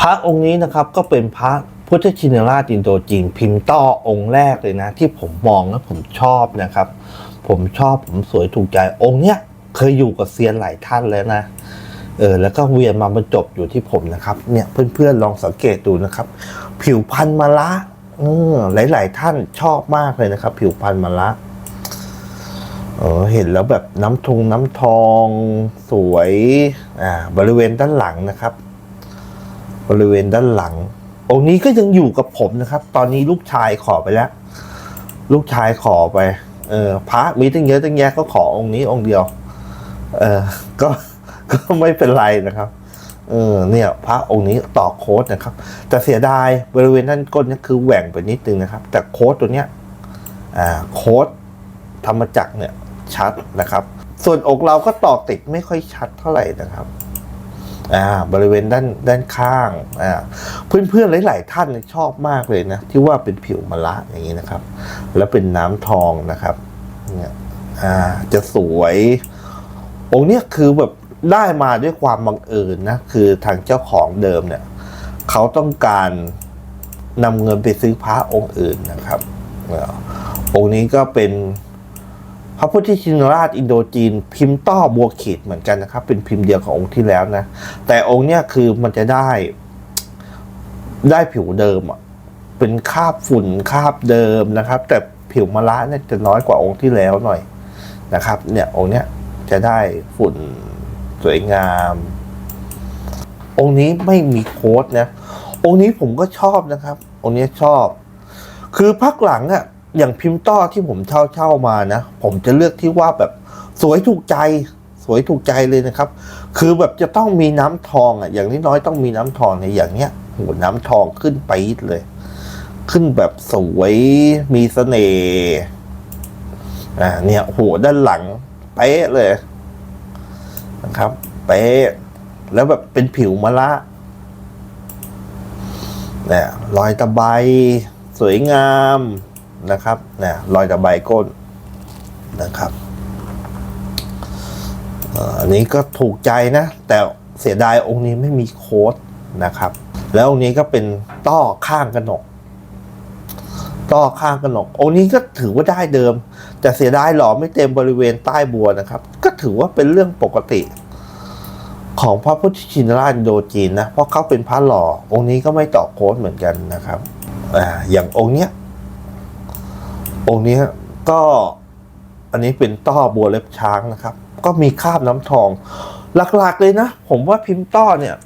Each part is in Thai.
พระองค์นี้นะครับก็เป็นพระพุทธชินราชอินโดจีนพิมพ์ต้อองค์แรกเลยนะ ที่ผมมองแล้วผมชอบนะครับ ผมชอบผมสวยถูกใจองค์เนี้ยเคยอยู่กับเซียนหลายท่านแล้วนะเออแล้วก็เวียนมาบรรจบอยู่ที่ผมนะครับ เนี่ยเพื่อนๆลองสังเกตดูนะครับ ผิวพันมะละเออหลาย ๆ ท่านชอบมากเลยนะครับ ผิวพันมะละเออเห็นแล้วแบบน้ำทงน้ำทองสวยอ่าบริเวณด้านหลังนะครับ บริเวณด้านหลัง องค์นี้ก็ยังอยู่กับผมนะครับ ตอนนี้ลูกชายขอไปแล้ว ลูกชายขอไป เออพระมีตั้งเยอะตั้งแยะก็ขอองค์นี้องค์เดียว เออก็ก็ไม่เป็นไรนะครับเออเนี่ยพระองค์นี้ต่อโค้ดนะครับ แต่เสียดายบริเวณด้านก้นนี่คือแหว่งไปนิดนึงนะครับ แต่โค้ดตัวเนี้ยอ่าโค้ดธรรมจักรเนี่ยชัดนะครับ ส่วนอกเราก็ตอกติดไม่ค่อยชัดเท่าไหร่นะครับ อ่าบริเวณด้านด้านข้างอ่าเพื่อนๆหลาย ๆ ท่านชอบมากเลยนะที่ว่าเป็นผิวมะละอย่างนี้นะครับ แล้วเป็นน้ำทองนะครับเนี่ยอ่าจะสวย องค์เนี้ยคือแบบได้มาด้วยความบังเอิญนะคือทางเจ้าของเดิมเนี่ยเขาต้องการนำเงินไปซื้อพระองค์อื่นนะครับองค์นี้ก็เป็น พระพุทธชินราชอินโดจีน พิมพ์ต้อบัวขีดเหมือนกันนะครับ เป็นพิมพ์เดียวกับองค์ที่แล้วนะ แต่องค์เนี้ยคือมันจะได้ ได้ผิวเดิมอะเป็นคาบฝุ่นคาบเดิมนะครับ แต่ผิวมะระเนี่ยจะน้อยกว่าองค์ที่แล้วหน่อยนะครับ เนี่ยองค์เนี้ยจะได้ฝุ่นสวยงาม องค์นี้ไม่มีโค้ดนะ องค์นี้ผมก็ชอบนะครับ องค์นี้ชอบ คือพักหลังอะ อย่างพิมพ์ต้อที่ผมเช่าเช่ามานะ ผมจะเลือกที่ว่าแบบสวยถูกใจ สวยถูกใจเลยนะครับ คือแบบจะต้องมีน้ำทองอะ อย่างน้อยๆต้องมีน้ำทองในอย่างเนี้ยโหน้ำทองขึ้นไปเลย ขึ้นแบบสวยมีเสน่ห์อ่าเนี่ยโหด้านหลังเป๊ะเลยนะครับเป๊ะแล้วแบบเป็นผิวมะละเนี่ยรอยตะไบสวยงาม นะครับนี่ยรอยตะไบก้นนะครับอันนี้ก็ถูกใจนะ แต่เสียดายองค์นี้ไม่มีโค้ดนะครับ แล้วองค์นี้ก็เป็นต้อข้างกระหนก ต้อข้างกระหนก องค์นี้ก็ถือว่าได้เดิม แต่เสียดายหล่อไม่เต็มบริเวณใต้บัวนะครับ ก็ถือว่าเป็นเรื่องปกติ ของพระพุทธชินราชโดจีนนะ เพราะเขาเป็นพระหล่อ องค์นี้ก็ไม่ต่อโค้ดเหมือนกันนะครับ อ่า อย่างองค์เนี้ย องค์นี้ก็อันนี้เป็นต้อบัวเล็บช้างนะครับ ก็มีคราบน้ำทอง หลักๆเลยนะ ผมว่าพิมพ์ต้อเนี่ย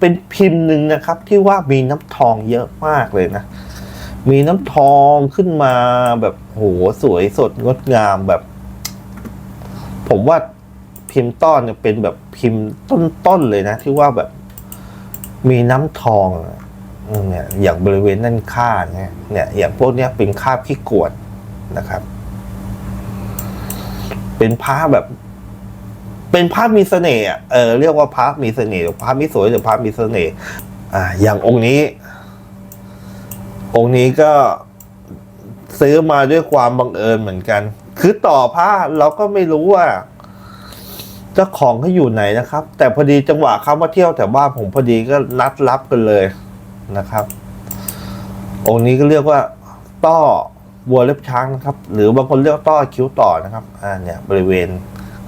เป็นพิมพ์หนึ่งนะครับ ที่ว่ามีน้ำทองเยอะมากเลยนะ มีน้ำทองขึ้นมาแบบโหสวยสดงดงามแบบ ผมว่าพิมพ์ต้อนเนี่ยเป็นแบบพิมพ์ต้นๆเลยนะ ที่ว่าแบบมีน้ำทองอะ เนี่ยอย่างบริเวณด้านข้าเนี่ยเนี่ยอย่างพวกเนี้ยเป็นคาบขี้กวดนะครับ เป็นผ้าแบบ เป็นผ้ามีเสน่ห์เออเรียกว่าผ้ามีเสน่ห์หรือผ้ามีสวยหรือผ้ามีเสน่ห์อ่า อย่างองค์นี้ องค์นี้ก็ซื้อมาด้วยความบังเอิญเหมือนกัน คือต่อผ้าเราก็ไม่รู้ว่าเจ้าของเขาอยู่ไหนนะครับ แต่พอดีจังหวะเขามาเที่ยวแถวบ้านผมพอดีก็นัดรับกันเลย นะครับ องค์นี้ก็เรียกว่าต้อวัวเล็บช้างนะครับ หรือบางคนเรียกต้อคิ้วต่อนะครับ อ่าเนี่ยบริเวณ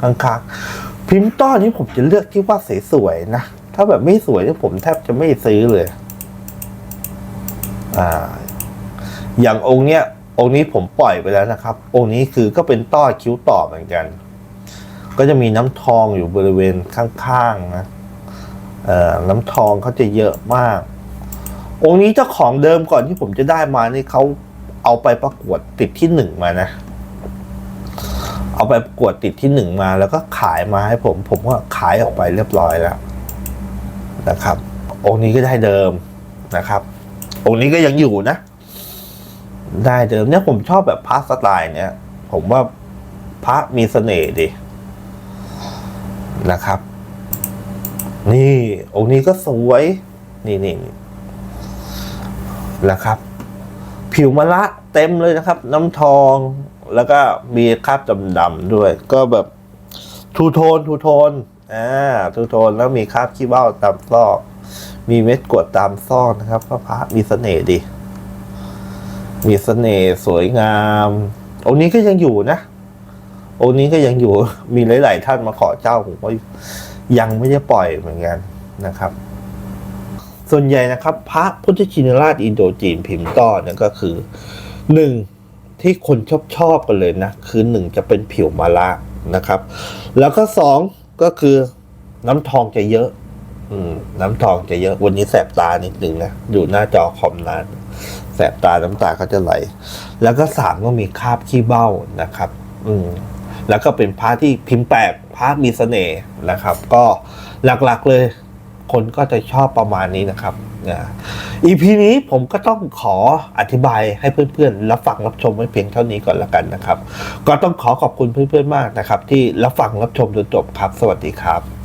ข้างๆ พิมพ์ต้อนี้ผมจะเลือกที่ว่าสวยๆนะ ถ้าแบบไม่สวยเนี่ยผมแทบจะไม่ซื้อเลย อ่า อย่างองค์เนี้ย องค์นี้ผมปล่อยไปแล้วนะครับ องค์นี้คือก็เป็นต้อคิ้วต่อเหมือนกัน ก็จะมีน้ำทองอยู่บริเวณข้างๆนะ เอ่อ น้ำทองเขาจะเยอะมาก องค์นี้เจ้าของเดิมก่อนที่ผมจะได้มานี่เขาเอาไปประกวดติดที่หนึ่งมานะ เอาไปประกวดติดที่หนึ่งมาแล้วก็ขายมาให้ผม ผมก็ขายออกไปเรียบร้อยแล้วนะครับ องค์นี้ก็ได้เดิมนะครับ องค์นี้ก็ยังอยู่นะ ได้เดิมเนี่ยผมชอบแบบพระสไตล์เนี่ยผมว่าพระมีเสน่ห์ดีนะครับ นี่องค์นี้ก็สวย นี่นี่ นะครับ ผิวมะละเต็มเลยนะครับ น้ำทองแล้วก็มีคราบดำๆด้วย ก็แบบทูโทนทูโทนอ่าทูโทนแล้วมีคราบขี้เบ้าตามซอก มีเม็ดกวดตามซอกนะครับก็พระมีเสน่ห์ดี มีเสน่ห์สวยงามองค์นี้ก็ยังอยู่นะองค์นี้ก็ยังอยู่มีหลาย ๆ ท่านมาขอเจ้าผมก็ยังไม่ได้ปล่อยเหมือนกันนะครับ ส่วนใหญ่นะครับ พระพุทธชินราชอินโดจีนพิมพ์ต้อนี่ยก็คือหนึ่งที่คนชอบชอบกันเลยนะ คือหนึ่งจะเป็นผิวมาละนะครับ แล้วก็สองก็คือน้ำทองจะเยอะ อืม น้ำทองจะเยอะ วันนี้แสบตานิดหนึ่งนะอยู่หน้าจอคอมนาน แสบตาน้ำตาก็จะไหล แล้วก็สามก็มีคราบขี้เบ้านะครับ อืมแล้วก็เป็นพระที่พิมพ์แปลกพระมีเสน่ห์นะครับ ก็หลักๆเลย คนก็จะชอบประมาณนี้นะครับนะอีพีนี้ผมก็ต้องขออธิบายให้เพื่อนๆ รับฟังรับชมไว้เพียงเท่านี้ก่อนละกันนะครับ ก็ต้องขอขอบคุณเพื่อนๆมากนะครับ ที่รับฟังรับชมจนจบครับ สวัสดีครับ